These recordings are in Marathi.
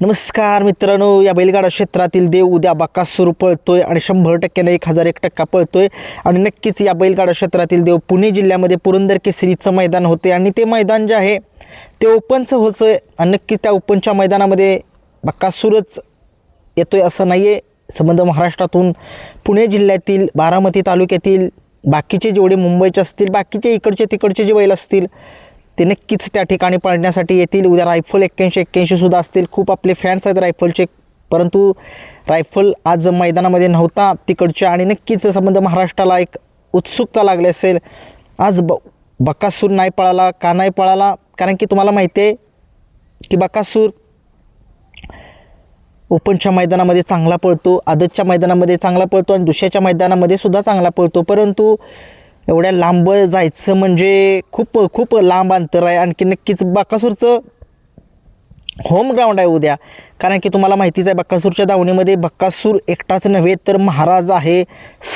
नमस्कार मित्रांनो या बैलगाडा क्षेत्रातील देव उद्या बकासूर पळतोय आणि शंभर टक्क्याने एक हजार एक टक्का पळतोय. आणि नक्कीच या बैलगाडा क्षेत्रातील देव पुणे जिल्ह्यामध्ये पुरंदर केसरीचं मैदान होते आणि ते मैदान जे आहे ते ओपनचं होतं आणि नक्कीच त्या ओपनच्या मैदानामध्ये बकासूरच येतोय असं नाही आहे संबंध महाराष्ट्रातून पुणे जिल्ह्यातील बारामती तालुक्यातील बाकीचे जेवढे मुंबईचे असतील बाकीचे इकडचे तिकडचे जे बैल असतील ते नक्कीच त्या ठिकाणी पळण्यासाठी येतील. उद्या रायफल एक्क्याऐंशी एक्क्याऐंशीसुद्धा असतील. खूप आपले फॅन्स आहेत रायफलचे. परंतु रायफल आज मैदानामध्ये नव्हता तिकडच्या आणि नक्कीच संबंध महाराष्ट्राला एक उत्सुकता लागली असेल. आज ब बकासूर नाही पळाला का नाही पळाला? कारण की तुम्हाला माहिती आहे की बकासूर ओपनच्या मैदानामध्ये चांगला पळतो आदतच्या मैदानामध्ये चांगला पळतो आणि दुसऱ्याच्या मैदानामध्ये सुद्धा चांगला पळतो. परंतु एवढ्या लांब जायचं म्हणजे खूप खूप लांब अंतर आहे. आणखी नक्कीच बाकासूरचं होम ग्राउंड आहे उद्या. कारण की तुम्हाला माहितीच आहे बक्कासूरच्या दावणीमध्ये बक्कासूर एकटाच नव्हे तर महाराज आहे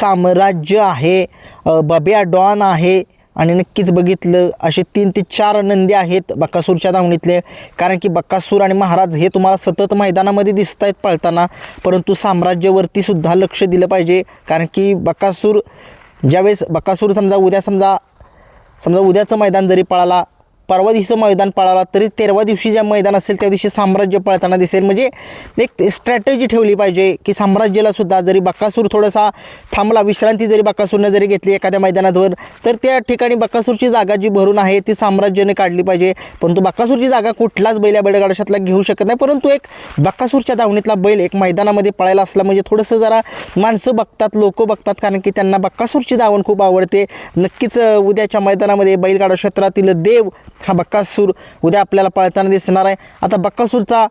साम्राज्य आहे अ, बब्या डॉन आहे. आणि नक्कीच बघितलं असे तीन ते चार नंदी आहेत बक्कासूरच्या दावणीतले. कारण की बक्कासूर आणि महाराज हे तुम्हाला सतत मैदानामध्ये दिसत आहेत पळताना. परंतु साम्राज्यवरती सुद्धा लक्ष दिलं पाहिजे. कारण की बक्कासूर ज्यावेळेस बक्कासूर समजा उद्या समजा समजा उद्याचं मैदान जरी पळाला परवा दिवशीचं मैदान पळाला तरी तेरवा दिवशी जे मैदान असेल त्या दिवशी साम्राज्य पळताना दिसेल. म्हणजे एक स्ट्रॅटेजी ठेवली पाहिजे की साम्राज्याला सुद्धा जरी बक्कासूर थोडासा थांबला विश्रांती जरी बक्कासूरनं जरी घेतली एखाद्या मैदानावर तर त्या ठिकाणी बक्कासूरची जागा जी भरून आहे ती साम्राज्याने काढली पाहिजे. परंतु बक्कासूरची जागा कुठलाच बैल या बैलगाडाशातला घेऊ शकत नाही. परंतु एक बक्कासूरच्या धावणीतला बैल एक मैदानामध्ये पळायला असला म्हणजे थोडंसं जरा माणसं बघतात लोक बघतात कारण की त्यांना बक्कासूरची धावण खूप आवडते. नक्कीच उद्याच्या मैदानामध्ये बैलगाडा क्षेत्रातील देव हा बक्कासूर उद्या आपल्याला पळताना दिसणार आहे. आता बक्कासूरचा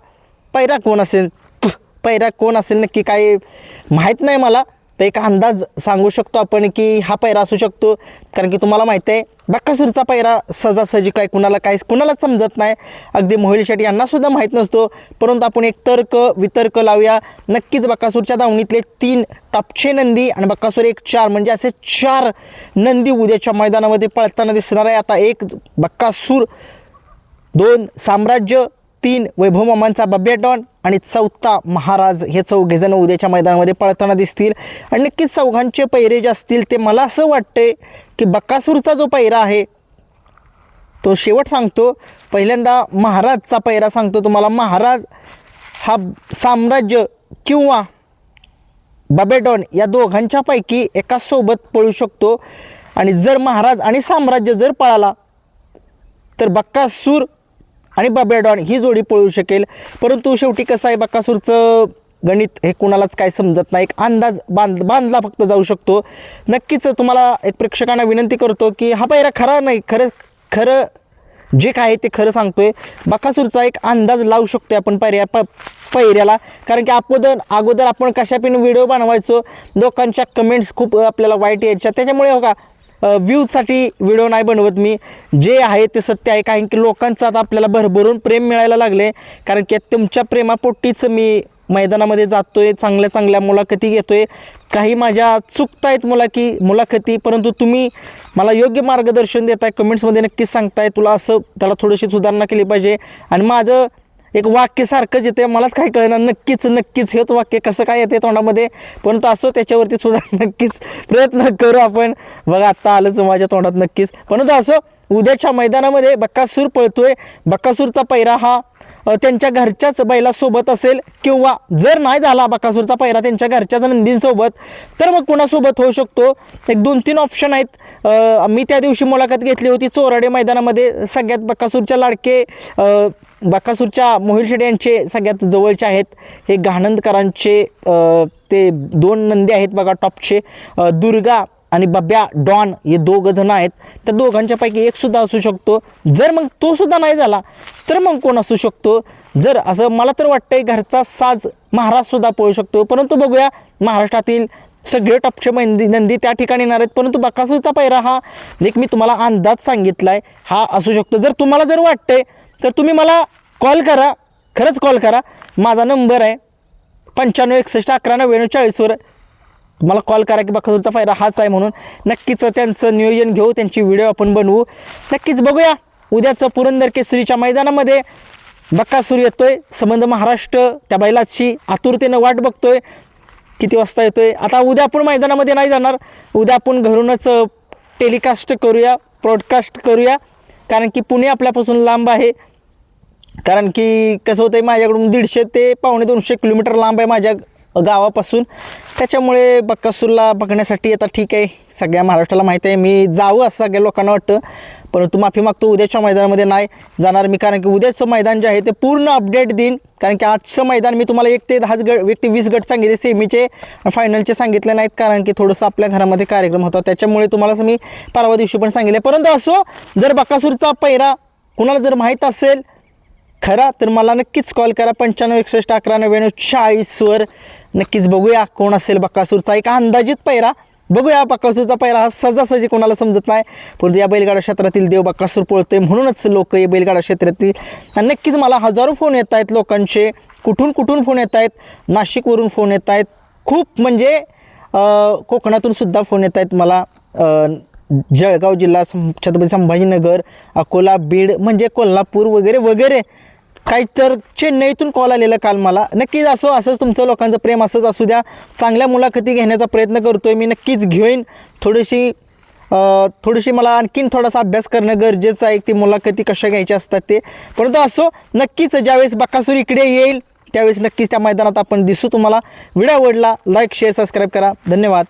पैरा कोण असेल? पैरा कोण असेल नक्की काही माहीत नाही मला. तर एक अंदाज सांगू शकतो आपण की हा पैरा असू शकतो. कारण की तुम्हाला माहिती आहे बक्कासूरचा पैरा सहजासहजी काय कुणाला काय कुणालाच समजत नाही. अगदी मोहिल शेट यांनासुद्धा माहीत नसतो. परंतु आपण एक तर्क वितर्क लावूया. नक्कीच बक्कासूरच्या दावणीतले तीन टॉपचे नंदी आणि बक्कासूर एक चार म्हणजे असे चार नंदी उद्याच्या मैदानामध्ये पळताना दिसणार आहे. आता एक बक्कासूर दोन साम्राज्य तीन वैभव मामांचा बब्या डॉन आणि चौथा महाराज हे चौघेजण उद्याच्या मैदानामध्ये पळताना दिसतील. आणि नक्कीच चौघांचे पैरे जे असतील ते मला असं वाटते की बक्कासूरचा जो पैरा आहे तो शेवट सांगतो. पहिल्यांदा महाराजचा पैरा सांगतो तुम्हाला. महाराज हा साम्राज्य किंवा बबेडॉन या दोघांच्यापैकी एका सोबत पळू शकतो. आणि जर महाराज आणि साम्राज्य जर पळाला तर बक्कासूर आणि बबेडॉन ही जोडी पळू शकेल. परंतु शेवटी कसं आहे बक्कासूरचं गणित हे कुणालाच काय समजत नाही. एक अंदाज बांध बांधला फक्त जाऊ शकतो. नक्कीच तुम्हाला एक प्रेक्षकांना विनंती करतो की हा पायरा खरा नाही खरं खरं जे काय आहे ते खरं सांगतोय. बकासूरचा एक अंदाज लावू शकतोय आपण पायऱ्या प पैऱ्याला कारण की अगोदर अगोदर आपण कशापिन व्हिडिओ बनवायचो लोकांच्या कमेंट्स खूप आपल्याला वाईट यायच्या. त्याच्यामुळे हो का व्ह्यूजसाठी व्हिडिओ नाही बनवत मी. जे आहे ते सत्य आहे. कारण की लोकांचं आता आपल्याला भरभरून प्रेम मिळायला लागले. कारण की तुमच्या प्रेमापोटीच मी मैदानामध्ये जातो आहे चांगल्या चांगल्या मुलाखती घेतो आहे काही माझ्या चुकतायत मुलाखी मुलाखती. परंतु तुम्ही मला योग्य मार्गदर्शन देताय. कमेंट्समध्ये नक्कीच सांगताय. तुला असं त्याला थोडीशी सुधारणा केली पाहिजे. आणि माझं एक वाक्य सारखंच येते मलाच काही कळेना नक्कीच नक्कीच हेच वाक्य कसं काय येते तोंडामध्ये? परंतु असो त्याच्यावरती सुद्धा नक्कीच प्रयत्न करू आपण. बघा आत्ता आलंच माझ्या तोंडात नक्कीच. परंतु असो उद्याच्या मैदानामध्ये बक्कासूर पळतोय. बक्कासूरचा पैरा हा त्यांच्या घरच्याच बैलासोबत असेल किंवा जर नाही झाला बकासूरचा पैरा त्यांच्या घरच्याच नंदींसोबत तर मग कुणासोबत होऊ शकतो? एक दोन तीन ऑप्शन आहेत. मी त्या दिवशी मुलाखत घेतली होती चोराडे मैदानामध्ये सगळ्यात बकासूरच्या लाडके बकासूरच्या मोहिल शेडे यांचे सगळ्यात जवळचे आहेत. हे घाणंदकरांचे ते दोन नंदी आहेत बघा टॉपचे. दुर्गा आणि बब्या डॉन हे दोघं जण आहेत. त्या दोघांच्यापैकी एक सुद्धा असू शकतो. जर मग तो सुद्धा नाही झाला तर मग कोण असू शकतो? जर असं मला तर वाटतंय घरचा साज महाराजसुद्धा पळू शकतो. परंतु बघूया महाराष्ट्रातील सगळे टपचे मंदी नंदी त्या ठिकाणी येणार आहेत. परंतु बकासूरचा पैरा हा एक मी तुम्हाला अंदाज सांगितला आहे हा असू शकतो. जर तुम्हाला जर वाटतंय तर तुम्ही मला कॉल करा. खरंच कॉल करा. माझा नंबर आहे पंच्याण्णव एकसष्ट अकरा नव्याण्णव चाळीसवर. मला कॉल करा की बकासूरचा फायदा हाच आहे म्हणून नक्कीच त्यांचं नियोजन घेऊ त्यांची व्हिडिओ आपण बनवू. नक्कीच बघूया. उद्याचं पुरंदर केसरीच्या मैदानामध्ये बक्कासूर येतोय. संबंध महाराष्ट्र त्या बैलाची आतुरतेनं वाट बघतोय. किती वाजता येतोय? आता उद्या आपण मैदानामध्ये नाही जाणार. उद्या आपण घरूनच टेलिकास्ट करूया ब्रॉडकास्ट करूया. कारण की पुणे आपल्यापासून लांब आहे. कारण की कसं होतं आहे माझ्याकडून दीडशे ते पावणे दोनशे किलोमीटर लांब आहे माझ्या गावापासून. त्याच्यामुळे बक्कासूरला बघण्यासाठी आता ठीक आहे. सगळ्या महाराष्ट्राला माहीत आहे. मी जावं असं सगळ्या लोकांना वाटतं. परंतु माफी मागतो उद्याच्या मैदानामध्ये नाही जाणार मी. कारण की उद्याचं मैदान जे आहे ते पूर्ण अपडेट देईन. कारण की आजचं मैदान मी तुम्हाला एक ते दहाच गट एक ते वीस गट सांगितले. सेमीचे फायनलचे सांगितले नाहीत. कारण की थोडंसं आपल्या घरामध्ये कार्यक्रम होता. त्याच्यामुळे तुम्हाला मी परवा दिवशी पण सांगितले. परंतु असो जर बक्कासूरचा पैरा कुणाला जर माहीत असेल खरा तर मला नक्कीच कॉल करा. पंच्याण्णव एकसष्ट अकरा नव्याण्णव चाळीसवर नक्कीच बघूया कोण असेल बक्कासूरचा एक अंदाजित पैरा. बघूया बक्कासूरचा पैरा. हा सहजासहजी कोणाला समजत नाही. परंतु या बैलगाडा क्षेत्रातील देव बक्कासूर पळतोय म्हणूनच लोक या बैलगाडा क्षेत्रातील नक्कीच मला हजारो फोन येत आहेत लोकांचे. कुठून कुठून फोन येत आहेत? नाशिकवरून फोन येत आहेत. खूप म्हणजे कोकणातून सुद्धा फोन येत आहेत मला. जळगाव जिल्हा सं छत्रपती संभाजीनगर अकोला बीड म्हणजे कोल्हापूर वगैरे वगैरे. काही तर चेन्नईतून कॉल आलेला काल मला. नक्कीच असो असंच तुमचं लोकांचं प्रेम असंच असू द्या. चांगल्या मुलाखती घेण्याचा प्रयत्न करतो आहे मी नक्कीच घेईन. थोडीशी थोडीशी मला आणखीन थोडासा अभ्यास करणं गरजेचं आहे ती मुलाखती कशा घ्यायच्या असतात ते. परंतु असो नक्कीच ज्यावेळेस बकासूर इकडे येईल त्यावेळेस नक्कीच त्या मैदानात आपण दिसू तुम्हाला. व्हिडिओ आवडला लाईक शेअर सबस्क्राईब करा. धन्यवाद.